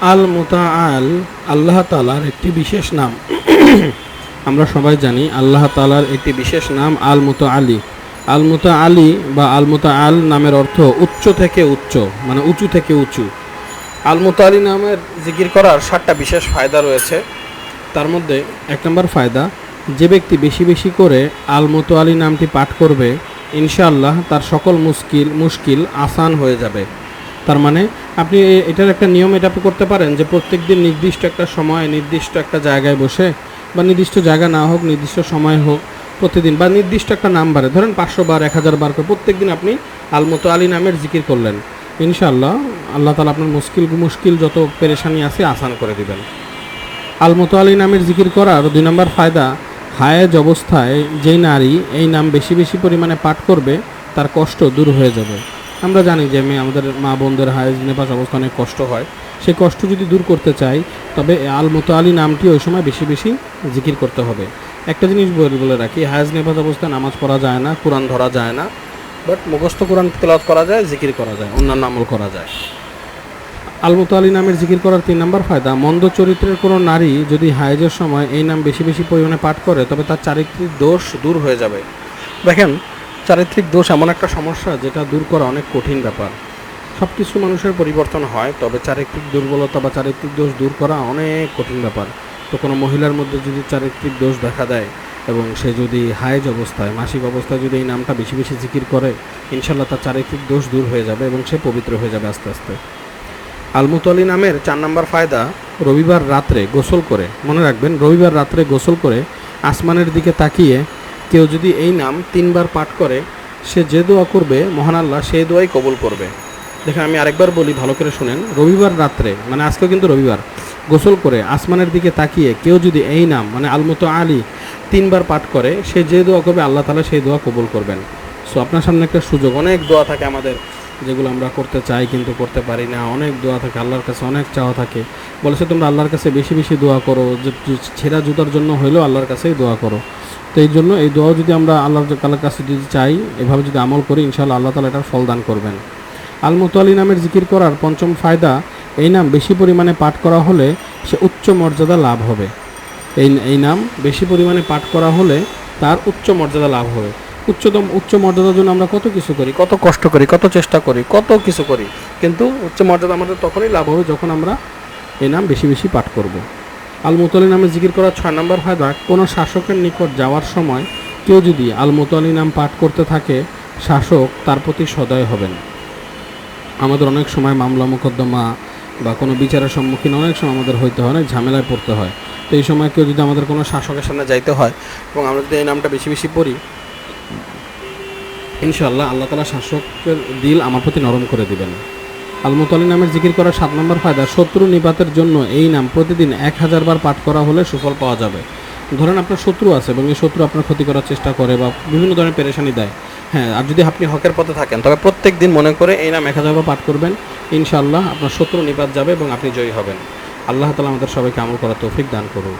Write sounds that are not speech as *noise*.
আল মুতাআল আল্লাহ তালার একটি বিশেষ নাম। *clears throat* আমরা সবাই জানি আল্লাহ তালার একটি বিশেষ নাম আল মুতা আলী আল মুতা আলী বা আল মুতা আল নামের অর্থ উচ্চ থেকে উচ্চ মানে উঁচু থেকে উঁচু। আল মুতা আলী নামের জিকির করার সাতটা বিশেষ ফায়দা রয়েছে। তার মধ্যে এক নম্বর ফায়দা, যে ব্যক্তি বেশি বেশি করে আল মুতো আলী নামটি পাঠ করবে, ইনশাআল্লাহ তার সকল মুশকিল মুশকিল আসান হয়ে যাবে। তার মানে আপনি এটার একটা নিয়ম এটা করতে পারেন যে প্রত্যেক দিন নির্দিষ্ট একটা সময়, নির্দিষ্ট একটা জায়গায় বসে বা নির্দিষ্ট জায়গা না হোক, নির্দিষ্ট সময় হোক প্রতিদিন বা নির্দিষ্ট একটা নাম্বারে, ধরেন পাঁচশো বার, এক হাজার বার করে প্রত্যেক দিন আপনি আলমতো আলী নামের জিকির করলেন। ইনশাআল্লাহ আল্লাহ তালা আপনার মুশকিল মুশকিল যত পেরেশানি আছে আসান করে দিবেন। আলমতো আলী নামের জিকির করার দুই নম্বর ফায়দা, হায়েজ অবস্থায় যেই নারী এই নাম বেশি বেশি পরিমাণে পাঠ করবে, তার কষ্ট দূর হয়ে যাবে। আমরা জানি যে মেয়ে আমাদের মা বোনদের হায়েজ নেপাস অবস্থা অনেক কষ্ট হয়। সেই কষ্ট যদি দূর করতে চাই, তবে আলী নামটি ওই সময় বেশি বেশি জিকির করতে হবে। একটা জিনিস বলে রাখি, হায়েজ নেপাস অবস্থায় নামাজ পড়া যায় না, কোরআন ধরা যায় না, বাট মুখস্থ কোরআন তেলাওয়াত করা যায়, জিকির করা যায়, অন্যান্য আমল করা যায়। আলমতো আলী নামের জিকির করার তিন নম্বর ফায়দা, মন্দ চরিত্রের কোনো নারী যদি হায়েজের সময় এই নাম বেশি বেশি পরিমাণে পাঠ করে, তবে তার চারিত্রিক দোষ দূর হয়ে যাবে। দেখেন চারিত্রিক দোষ এমন একটা সমস্যা যেটা দূর করা অনেক কঠিন ব্যাপার। সব কিছু মানুষের পরিবর্তন হয়, তবে চারিত্রিক দুর্বলতা বা চারিত্রিক দোষ দূর করা অনেক কঠিন ব্যাপার। তো কোনো মহিলার মধ্যে যদি চারিত্রিক দোষ দেখা দেয় এবং সে যদি হায়েজ অবস্থায়, মাসিক অবস্থায় যদি এই নামটা বেশি বেশি জিকির করে ইনশাল্লাহ তার চারিত্রিক দোষ দূর হয়ে যাবে এবং সে পবিত্র হয়ে যাবে আস্তে আস্তে। আলমুতলি নামের চার নম্বর ফায়দা, রবিবার রাত্রে গোসল করে, মনে রাখবেন, রবিবার রাত্রে গোসল করে আসমানের দিকে তাকিয়ে কেউ যদি এই নাম তিনবার পাঠ করে, সে যে দোয়া করবে, মহান আল্লাহ সেই দোয়াই কবুল করবে। দেখেন, আমি আরেকবার বলি, ভালো করে শুনেন, রবিবার রাত্রে মানে আজকেও কিন্তু রবিবার, গোসল করে আসমানের দিকে তাকিয়ে কেউ যদি এই নাম মানে আলমতো আলী, তিনবার পাঠ করে, সে যে দোয়া করবে, আল্লাহ তালা সেই দোয়া কবুল করবেন। সো আপনার সামনে একটা সুযোগ, অনেক দোয়া থাকে আমাদের, যেগুলো আমরা করতে চাই কিন্তু করতে পারি না, অনেক দোয়া থাকে, আল্লাহর কাছে অনেক চাওয়া থাকে। বলেছে, তোমরা আল্লাহর কাছে বেশি বেশি দোয়া করো, যে ছেঁড়া জুতার জন্য হলেও আল্লাহর কাছেই দোয়া করো। তো এই জন্য এই দোয়াও যদি আমরা আল্লাহর তালার কাছে যদি চাই, এভাবে যদি আমল করি, ইনশাআল্লাহ আল্লাহ তালা এটার ফল দান করবেন। আল মুতালি নামের জিকির করার পঞ্চম ফায়দা, এই নাম বেশি পরিমাণে পাঠ করা হলে সে উচ্চ মর্যাদা লাভ হবে। এই এই নাম বেশি পরিমাণে পাঠ করা হলে তার উচ্চ মর্যাদা লাভ হবে। উচ্চতম, উচ্চ মর্যাদার জন্য আমরা কত কিছু করি, কত কষ্ট করি, কত চেষ্টা করি, কত কিছু করি, কিন্তু উচ্চ মর্যাদা আমাদের তখনই লাভ হবে যখন আমরা এই নাম বেশি বেশি পাঠ করব। আল মুতলি নামে জিকির করা ছয় নম্বর ফায়দা কোনো শাসকের নিকট যাওয়ার সময় কেউ যদি আল মুতলি নাম পাঠ করতে থাকে, শাসক তার প্রতি সদয় হবেন। আমাদের অনেক সময় মামলা, মোকদ্দমা বা কোনো বিচারের সম্মুখীন অনেক সময় আমাদের হইতে হয়, অনেক ঝামেলায় পড়তে হয়। তো এই সময় কেউ যদি আমাদের কোনো শাসকের সামনে যাইতে হয় এবং আমরা যদি এই নামটা বেশি বেশি পড়ি ইনশাল্লাহ আল্লাহ তালা শাসকের দিল আমার প্রতি নরম করে দিবেন। আলমুতালি নামের জিকির করার সাত নম্বর ফায়দা, শত্রু নিপাতের জন্য এই নাম প্রতিদিন এক হাজার বার পাঠ করা হলে সুফল পাওয়া যাবে। ধরেন আপনার শত্রু আছে এবং এই শত্রু আপনার ক্ষতি করার চেষ্টা করে বা বিভিন্ন ধরনের পেরেশানি দেয়। হ্যাঁ আর যদি আপনি হকের পথে থাকেন, তবে প্রত্যেক দিন মনে করে এই নাম এক হাজার বার পাঠ করবেন। ইনশাআল্লাহ আপনার শত্রু নিপাত যাবে এবং আপনি জয়ী হবেন। আল্লাহ তালা আমাদের সবাইকে আমল করার তৌফিক দান করুন।